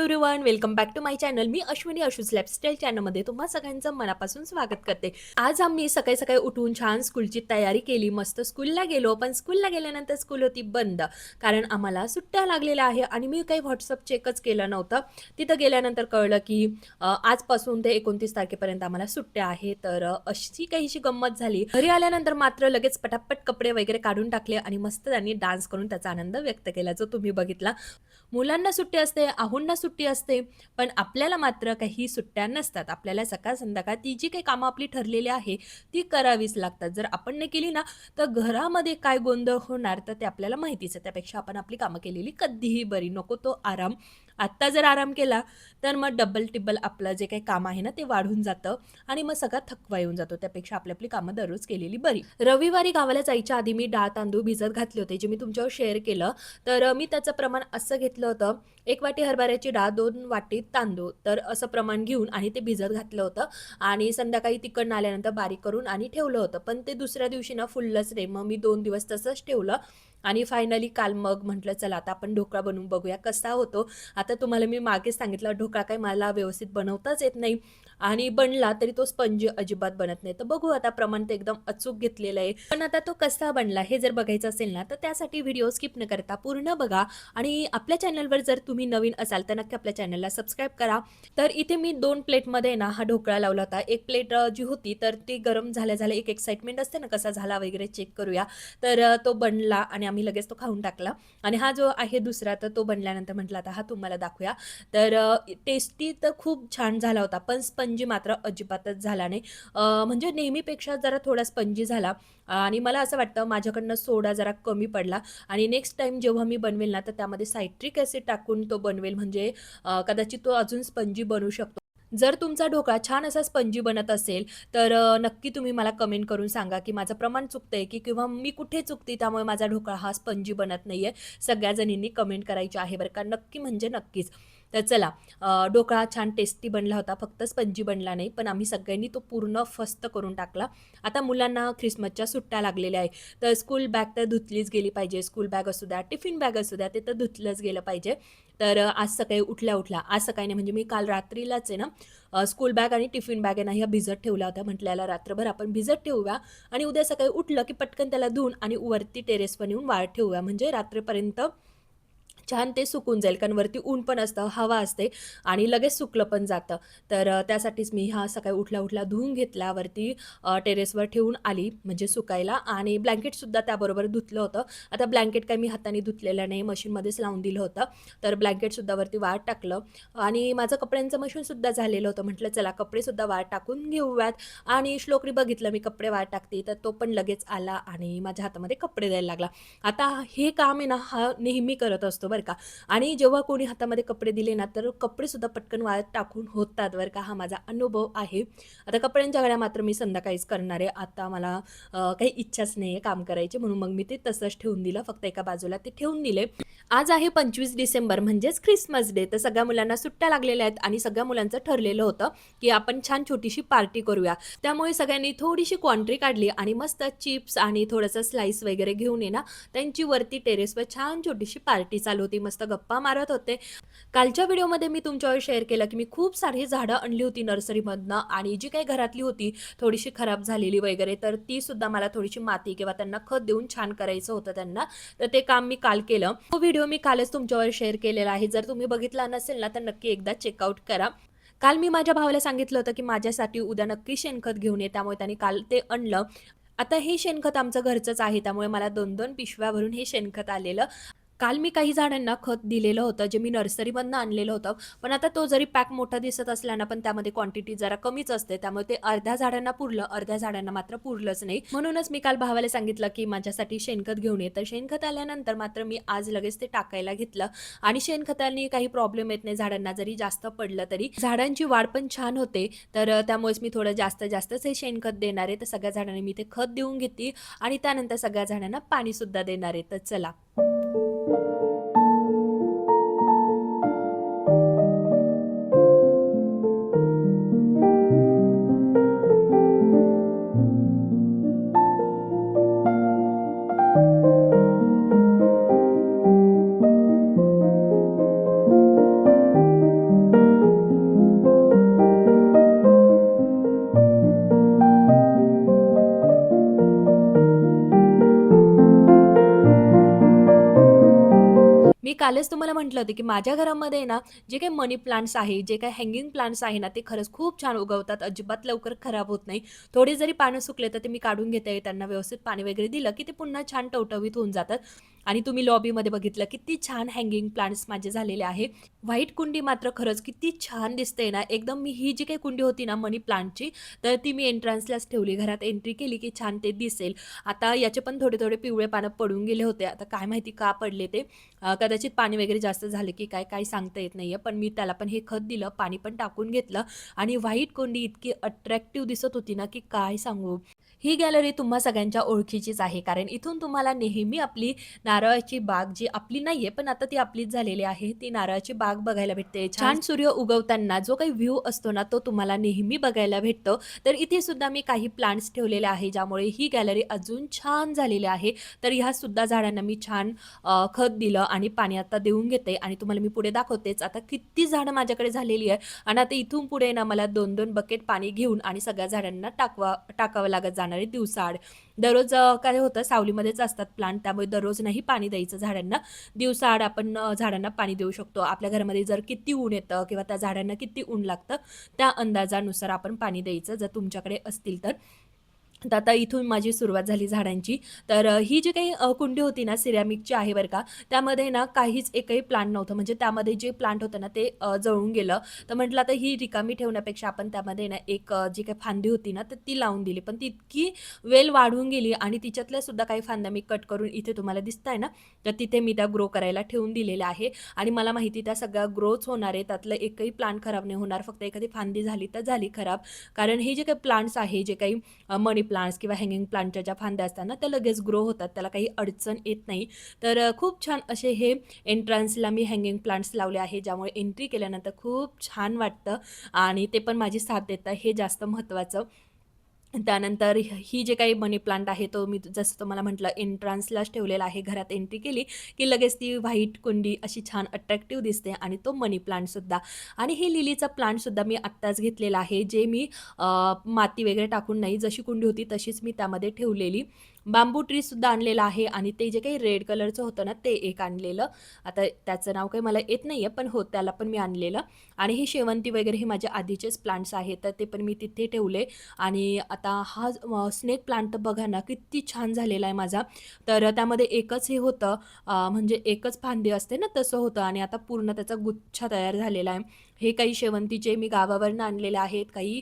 Hi hello everyone welcome back to my channel me Ashwini Ashu's lifestyle चॅनलमध्ये तुम्हा सगळ्यांचं मनापासून स्वागत करते. आज आम्ही सकाळी सकाळी उठून छान स्कूलची तयारी केली. मस्त स्कूलला गेलो पण स्कूलला गेल्यानंतर स्कूल होती बंद. कारण आम्हाला सुट्ट्या लागलेल्या आहे आणि मी काही व्हॉट्सअप चेकच केलं नव्हतं. तिथं गेल्यानंतर कळलं की आजपासून ते एकोणतीस तारखेपर्यंत आम्हाला सुट्ट्या आहे तर अशी काहीशी गंमत झाली. घरी आल्यानंतर मात्र लगेच पटापट कपडे वगैरे काढून टाकले आणि मस्त त्यांनी डान्स करून त्याचा आनंद व्यक्त केला जो तुम्ही बघितला. मुलांना सुट्टी असते आहुंना सुट्टी सुट्टी असते पण आपल्याला मात्र काही सुट्ट्या नसतात. आपल्याला सकाळ संध्याकाळ ती जी काही कामं आपली ठरलेली आहे ती करावीच लागतात. जर आपण नाही केली ना तर घरामध्ये काय गोंधळ होणार तर ते आपल्याला माहितीच आहे. त्यापेक्षा आपण आपली कामं केलेली कधीही बरी. नको तो आराम. आत्ता जर आराम केला तर मग डबल टिब्बल आपलं जे काही काम आहे ना ते वाढून जातं आणि मग सगळा थकवा येऊन जातो. त्यापेक्षा आपली आपली कामं दररोज केलेली बरी. रविवारी गावाला जायच्या आधी मी डाळ तांदूळ भिजत घातले होते जे मी तुमच्यावर शेअर केलं. तर मी त्याचं प्रमाण असं घेतलं होतं एक वाटी हरभऱ्याची डाळ दोन वाटी तांदूळ. तर असं प्रमाण घेऊन आणि ते भिजत घातलं होतं आणि संध्याकाळी तिकडनं आल्यानंतर बारीक करून आणि ठेवलं होतं. पण ते दुसऱ्या दिवशी ना फुललंच नाही. मग मी दोन दिवस तसंच ठेवलं. आणि फायनली काल मग म्हटलं चला आता आपण ढोकळा बनवून बघूया कसा होतो. आता तुम्हाला मी मागेच सांगितलं ढोकळा काही मला व्यवस्थित बनवताच येत नाही. आणि बनला तरी तो स्पंज अजिबात बनत नाही. तर बघू आता प्रमाण ते एकदम अचूक घेतलेलं आहे. पण आता तो कसा बनला हे जर बघायचं असेल ना तर त्यासाठी व्हिडिओ स्किप न करता पूर्ण बघा. आणि आपल्या चॅनलवर जर तुम्ही नवीन असाल तर नक्की आपल्या चॅनलला सबस्क्राईब करा. तर इथे मी दोन प्लेटमध्ये ना हा ढोकळा लावला होता. एक प्लेट जी होती तर ती गरम झाल्या झाल्या एक एक्साइटमेंट असते ना कसा झाला वगैरे चेक करूया. तर तो बनला आणि आम्ही लगेच तो खाऊन टाकला. आणि हा जो आहे दुसरा तर तो बनल्यानंतर म्हटलं आता हा तुम्हाला दाखवूया. तर टेस्टी तर खूप छान झाला होता पण स्पंजी मात्र अजिबातच झाला नाही. म्हणजे नेहमीपेक्षा जरा थोडा स्पंजी झाला. आणि मला असं वाटतं माझ्याकडनं सोडा जरा कमी पडला. आणि नेक्स्ट टाईम जेव्हा मी बनवेल ना तर त्यामध्ये सायट्रिक ॲसिड टाकून तो बनवेल. म्हणजे कदाचित तो अजून स्पंजी बनू शकतो. जर तुमचा ढोकळा छान असा स्पंजी बनत असेल तर नक्की तुम्ही मला कमेंट करून सांगा की माझं प्रमाण चुकतं आहे की किंवा मी कुठे चुकते त्यामुळे माझा ढोकळा हा स्पंजी बनत नाही आहे सगळ्या जणींनी कमेंट करायची आहे बरं का? नक्की म्हणजे नक्कीच. तर चला ढोकळा छान टेस्टी बनला होता फक्त स्पंजी बनला नाही पण आम्ही सगळ्यांनी तो पूर्ण फस्त करून टाकला. आता मुलांना ख्रिसमसच्या सुट्ट्या लागलेल्या आहे तर स्कूल बॅग तर धुतलीच गेली पाहिजे स्कूल बॅग असू द्या टिफिन बॅग असू द्या ते तर धुतलंच गेलं पाहिजे. तर आज सकाळी उठल्या उठल्या आज सकाळी नाही म्हणजे मी काल रात्रीलाच आहे ना स्कूल बॅग आणि टिफिन बॅग आहे ना ह्या भिजत ठेवल्या होत्या म्हटल्याला रात्रभर आपण भिजत ठेवूया आणि उद्या सकाळी उठलं की पटकन त्याला धुवून आणि वरती टेरेसवर येऊन वाळ ठेवूया म्हणजे रात्रीपर्यंत छान ते सुकून जाईल कारण वरती ऊन पण असतं हवा असते आणि लगेच सुकलं पण जातं. तर त्यासाठीच मी हा सकाळी उठला उठला धुवून घेतला वरती टेरेसवर ठेवून आली म्हणजे सुकायला आणि ब्लँकेटसुद्धा त्याबरोबर धुतलं होतं. आता ब्लँकेट काही मी हाताने धुतलेलं नाही मशीनमध्येच लावून दिलं होतं तर ब्लँकेटसुद्धा वरती वाट टाकलं आणि माझं कपड्यांचं मशीनसुद्धा झालेलं होतं. म्हटलं चला कपडेसुद्धा वाट टाकून घेऊयात. आणि श्लोकरी बघितलं मी कपडे वाळ टाकते. तर तो पण लगेच आला आणि माझ्या हातामध्ये कपडे द्यायला लागला. आता हे काम आहे ना हा नेहमी करत असतो बरं का. आणि जेव्हा कोणी हातामध्ये कपडे दिले ना तर कपडेसुद्धा पटकन वाळत टाकून होतात बरं का. हा माझा अनुभव आहे. आता कपड्यांच्या घड्या मात्र मी संध्याकाळीच करणार आहे. आता मला काही इच्छाच नाही आहे काम करायची म्हणून मग मी ते तसंच ठेवून दिलं. फक्त एका बाजूला ते ठेवून दिले. आज आहे पंचवीस डिसेंबर म्हणजेच ख्रिसमस डे. तर सगळ्या मुलांना सुट्ट्या लागलेल्या आहेत आणि सगळ्या मुलांचं ठरलेलं होतं की आपण छान छोटीशी पार्टी करूया. त्यामुळे सगळ्यांनी थोडीशी क्वांट्री काढली आणि मस्त चिप्स आणि थोडंसं स्लाईस वगैरे घेऊन ये ना त्यांची वरती टेरेसवर छान छोटीशी पार्टी चालू होती मस्त गप्पा मारत होते. कालच्या व्हिडिओमध्ये मी तुमच्यावर शेअर केलं की मी खूप सारी झाडं आणली होती नर्सरीमधनं आणि जी काही घरातली होती थोडीशी खराब झालेली वगैरे तर ती सुद्धा मला थोडीशी माती किंवा त्यांना खत देऊन छान करायचं होतं त्यांना. तर ते काम मी काल केलं. तो व्हिडिओ मी कालच तुमच्यावर शेअर केलेला आहे. जर तुम्ही बघितला नसेल ना तर नक्की एकदा चेकआउट करा. काल मी माझ्या भावाला सांगितलं होतं की माझ्यासाठी उद्या नक्की शेणखत घेऊन ये त्यामुळे त्यांनी काल ते आणलं. आता हे शेणखत आमचं घरचंच आहे त्यामुळे मला दोन दोन पिशव्या भरून हे शेणखत आलेलं. काल मी काही झाडांना खत दिलेलं होतं जे मी नर्सरीमधनं आणलेलं होतं. पण आता तो जरी पॅक मोठा दिसत असला ना पण त्यामध्ये क्वांटिटी जरा कमीच असते. त्यामुळे ते अर्ध्या झाडांना पुरलं अर्ध्या झाडांना मात्र पुरलंच नाही. म्हणूनच मी काल भावाला सांगितलं की माझ्यासाठी शेणखत घेऊन ये. तर शेणखत आल्यानंतर मात्र मी आज लगेच ते टाकायला घेतलं. आणि शेणखताने काही प्रॉब्लेम येत नाही झाडांना जरी जास्त पडलं तरी. झाडांची वाढ पण छान होते. तर त्यामुळेच मी थोडं जास्त जास्तच हे शेणखत देणार आहे. तर सगळ्या झाडांना मी ते खत देऊन घेते आणि त्यानंतर सगळ्या झाडांना पाणीसुद्धा देणार आहे. तर चला. मी कालच तुम्हाला म्हटलं होतं, की माझ्या घरामध्ये ना, जे काही मनी प्लांट्स आहे, जे काही हँगिंग प्लांट्स आहे ना, ते खरंच खूप छान उगवतात. अजिबात लवकर खराब होत नाही. थोडे जरी पानं सुकले, तर ते मी काढून घेते. त्यांना व्यवस्थित पाणी वगैरे दिलं, की ते पुन्हा छान टवटवीत होऊन जातात. आणि तुम्ही लॉबीमध्ये बघितलं, किती छान हँगिंग प्लांट्स माझे झालेले आहे. व्हाईट कुंडी मात्र खरंच किती छान दिसते ना, एकदम मी ही जी काही कुंडी होती ना मनी प्लांटची, तर ती मी एंट्रन्सलाच ठेवली. घरात एंट्री केली, की छान ते दिसेल. आता याचे पण थोडे-थोडे पिवळे पानं पडून गेले होते. आता काय माहिती का पडले ते? कदाचित पाणी वगैरे जास्त झालं, की काय, काय सांगता येत नाहीये. पण मी त्याला पण हे खत दिलं, पाणी पण टाकून घेतलं आणि व्हाईट कुंडी इतकी अट्रॅक्टिव्ह दिसत होती ना, की काय सांगू. ही गॅलरी तुम्हा सगळ्यांच्या ओळखीचीच आहे. कारण इथून तुम्हाला नेहमी आपली नारळाची बाग जी आपली नाहीये, पण आता ती आपलीच झालेली आहे. ती नारळाची बाग बघायला भेटते. छान सूर्य उगवताना जो काही व्ह्यू असतो ना, तो तुम्हाला नेहमी बघायला भेटतो. तर इथे सुद्धा मी काही प्लांट्स ठेवलेले आहे, ज्यामुळे ही गॅलरी अजून छान झालेली आहे. तर ह्या सुद्धा झाडांना मी छान खत दिलं आणि पाणी आता देऊन घेते आणि तुम्हाला मी पुढे दाखवतेच. आता किती झाडं माझ्याकडे झालेली आहे आणि आता इथून पुढे ना मला 2-2 बकेट पाणी घेऊन आणि सगळ्या झाडांना टाकवा टाकावं लागत जाणार दिवसाआड. दररोज काय होतं सावलीमध्येच असतात प्लांट, त्यामुळे दररोज नाही पाणी द्यायचं झाडांना. दिवसाआड आपण झाडांना पाणी देऊ शकतो. आपल्या घरामध्ये जर किती ऊन येतं किंवा त्या झाडांना किती ऊन लागतं, त्या अंदाजानुसार आपण पाणी द्यायचं, जर तुमच्याकडे असतील तर. तर आता इथून माझी सुरुवात झाली झाडांची. तर ही जी काही कुंडी होती ना, सिरॅमिकची आहे बरं का. त्यामध्ये ना काहीच एकही प्लांट नव्हतं. म्हणजे त्यामध्ये जे प्लांट होतं ना, ते जळून गेलं. तर म्हटलं आता ही रिकामी ठेवण्यापेक्षा आपण त्यामध्ये ना एक जी काही फांदी होती ना, तर ती लावून दिली. पण ती इतकी वेल वाढून गेली आणि तिच्यातल्या सुद्धा काही फांद्या मी कट करून इथे तुम्हाला दिसत आहे ना, तर तिथे मी त्या ग्रो करायला ठेवून दिलेल्या आहे. आणि मला माहिती त्या सगळ्या ग्रोच होणार आहे. त्यातलं एकही प्लांट खराब नाही होणार. फक्त एखादी फांदी झाली तर झाली खराब. कारण हे जे काही प्लांट्स आहे, जे काही अ, मनी प्लांट्स किंवा हँगिंग प्लांटच्या ज्या फांद्या असतात ना, त्या लगेच ग्रो होतात. त्याला काही अडचण येत नाही. तर खूप छान असे हे एंट्रन्सला मी हँगिंग प्लांट्स लावले आहे, ज्यामुळे एंट्री केल्यानंतर खूप छान वाटतं आणि ते पण माझी साथ देतं, हे जास्त महत्त्वाचं. त्यानंतर ही जे काही मनी प्लांट आहे, तो मी जसं तुम्हाला म्हटलं एंट्रान्सलाच ठेवलेला आहे. घरात एंट्री केली, की लगेच ती व्हाईट कुंडी अशी छान अट्रॅक्टिव्ह दिसते आणि तो मनी प्लांटसुद्धा. आणि हे लिलीचा प्लांटसुद्धा मी आत्ताच घेतलेला आहे, जे मी माती वगैरे टाकून नाही, जशी कुंडी होती तशीच मी त्यामध्ये ठेवलेली. बांबू ट्रीसुद्धा आणलेला आहे आणि ते जे काही रेड कलरचं होतं ना, ते एक आणलेलं. आता त्याचं नाव काही मला येत नाही आहे पण हो, त्याला पण मी आणलेलं. आणि हे शेवंती वगैरे हे माझे आधीचेच प्लांट्स आहेत, तर ते पण मी तिथे ठेवले. आणि आता हा स्नेक प्लांट बघा ना, किती छान झालेला आहे माझा. तर त्यामध्ये एकच हे होतं, म्हणजे एकच फांदी असते ना, तसं होतं आणि आता पूर्ण त्याचा गुच्छा तयार झालेला आहे. हे काही शेवंतीचे मी गावावरून आणलेले आहेत. काही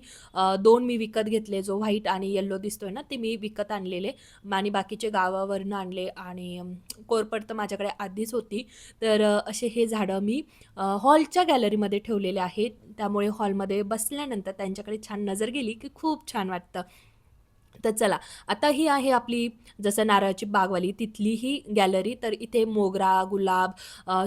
दोन मी विकत घेतले, जो व्हाईट आणि येल्लो दिसतोय ना, ते मी विकत आणलेले आणि बाकीचे गावावरून आणले आणि कोरपड तर माझ्याकडे आधीच होती. तर असे हे झाडं मी हॉलच्या गॅलरीमध्ये ठेवलेले आहेत. त्यामुळे हॉलमध्ये बसल्यानंतर त्यांच्याकडे छान नजर गेली, की खूप छान वाटतं. तर चला, आता ही आहे आपली जसं नारळाची बागवाली, तिथली ही गॅलरी. तर इथे मोगरा, गुलाब,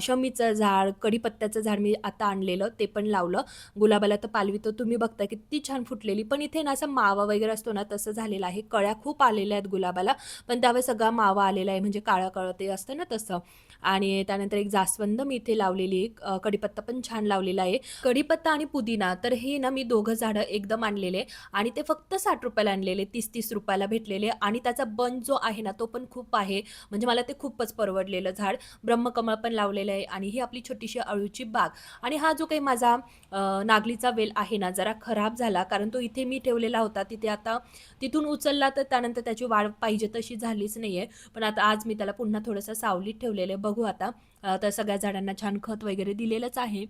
शमीचं झाड, कढीपत्त्याचं झाड मी आता आणलेलं, ते पण लावलं. गुलाबाला तर पालवी तर तुम्ही बघता किती छान फुटलेली. पण इथे ना असा मावा वगैरे असतो ना, तसं झालेलं आहे. कळ्या खूप आलेल्या आहेत गुलाबाला, पण त्यावेळेस सगळा मावा आलेला आहे, म्हणजे काळं-काळं ते असतं ना तसं. आणि त्यानंतर एक जास्वंद मी इथे लावलेली, आहे कढीपत्ता पण छान लावलेला आहे. कढीपत्ता आणि पुदिना, तर हे ना मी दोघं झाडं एकदम आणलेले आणि ते फक्त साठ रुपयाला आणलेले, तीस तीस रुपयाला भेटलेले आणि त्याचा बंच जो आहे ना, तो पण खूप आहे. म्हणजे मला ते खूपच परवडलेलं झाड. ब्रह्मकमळ पण लावलेलं आहे आणि ही आपली छोटीशी अळूची बाग. आणि हा जो काही माझा नागलीचा वेल आहे ना, जरा खराब झाला, कारण तो इथे मी ठेवलेला होता. तिथे आता तिथून उचलला, तर त्यानंतर त्याची वाढ पाहिजे तशी झालीच नाही आहे पण आता आज मी त्याला पुन्हा थोडंसं सावलीत ठेवलेलं आहे. बघू आता. तर सगळ्या झाडांना छान खत वगैरे दिलेलंच आहे.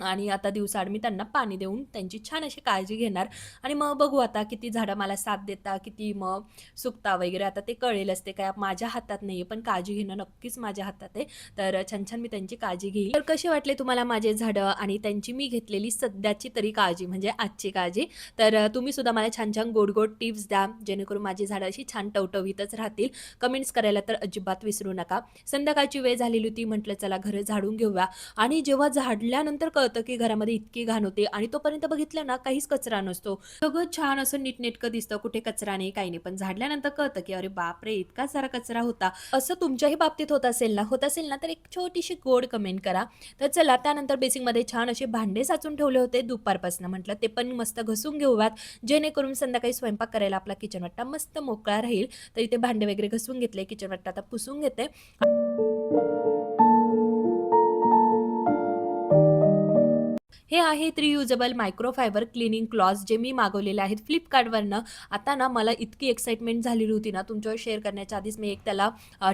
आणि आता दिवसाआड मी त्यांना पाणी देऊन त्यांची छान अशी काळजी घेणार आणि मग बघू आता किती झाडं मला साथ देता किती मग सुकता वगैरे. आता ते कळेलच, ते काय माझ्या हातात नाही आहे पण काळजी घेणं नक्कीच माझ्या हातात आहे. तर छान-छान मी त्यांची काळजी घेईल. तर कसे वाटले तुम्हाला माझे झाडं आणि त्यांची मी घेतलेली सध्याची तरी काळजी, म्हणजे आजची काळजी? तर तुम्ही सुद्धा मला छान-छान, गोड-गोड टिप्स द्या, जेणेकरून माझी झाडं अशी छान टवटवीतच राहतील. कमेंट्स करायला तर अजिबात विसरू नका. संध्याकाळची वेळ झालेली होती, म्हटलं चला घरं झाडून घेऊया आणि जेव्हा झाडल्यानंतर कळतं, की घरामध्ये इतकी घाण होते आणि तोपर्यंत बघितलं ना, काहीच कचरा नसतो. सगळं छान असं नीटनेटकं दिसतं, कुठे कचरा नाही, काही नाही. पण झाडल्यानंतर कळतं, की अरे बापरे! इतका सारा कचरा होता. असं तुमच्याही बाबतीत होत असेल ना, होत असेल ना, तर एक छोटीशी गोड कमेंट करा. तर चला, त्यानंतर बेसिंगमध्ये छान असे भांडे साचून ठेवले होते दुपारपासून. म्हटलं ते पण मस्त घसून घेऊयात, जेणेकरून संध्याकाळी स्वयंपाक करायला आपला किचनवट्टा मस्त मोकळा राहील. तर इथे भांडे वगैरे घसून घेतले, किचनवट्टा आता पुसून घेते. हे आहे रियुजेबल मायक्रोफायबर क्लिनिंग क्लॉथ जे मी मागवलेले आहेत फ्लिपकार्टवरनं. आता ना मला इतकी एक्साइटमेंट झालेली होती ना तुमच्यावर शेअर करण्याच्या आधीच मी एक त्याला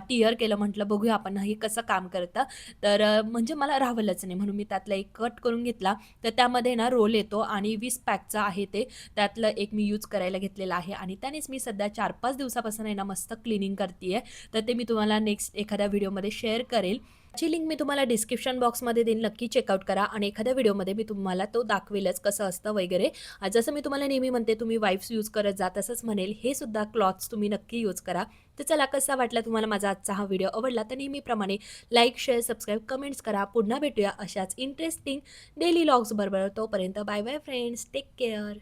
टिअर केलं. म्हटलं बघूया आपण हे कसं काम करतं. तर म्हणजे मला राहवलंच नाही. म्हणून मी त्यातला एक कट करून घेतला. तर त्यामध्ये ना रोल येतो आणि वीस पॅकचं आहे ते. त्यातलं एक मी यूज करायला घेतलेलं आहे. आणि त्यानेच मी सध्या चार पाच दिवसापासून आहे ना मस्त क्लिनिंग करते तर ते मी तुम्हाला नेक्स्ट एखाद्या व्हिडिओमध्ये शेअर करेल. ची लिंक मी तुम्हाला डिस्क्रिप्शन बॉक्समध्ये देईन. नक्की चेकआउट करा आणि एखाद्या व्हिडिओमध्ये मी तुम्हाला तो दाखवेलच कसं असतं वगैरे. जसं मी तुम्हाला नेहमी म्हणते तुम्ही वाईफ्स यूज करत जा तसंच म्हणेल. हे सुद्धा क्लॉथ्स तुम्ही नक्की यूज करा. तर चला कसा वाटला तुम्हाला माझा आजचा हा व्हिडिओ आवडला तर नेहमीप्रमाणे लाईक शेअर सबस्क्राईब कमेंट्स करा. पुन्हा भेटूया अशाच इंटरेस्टिंग डेली लॉग्सबरोबर तोपर्यंत bye bye friends take care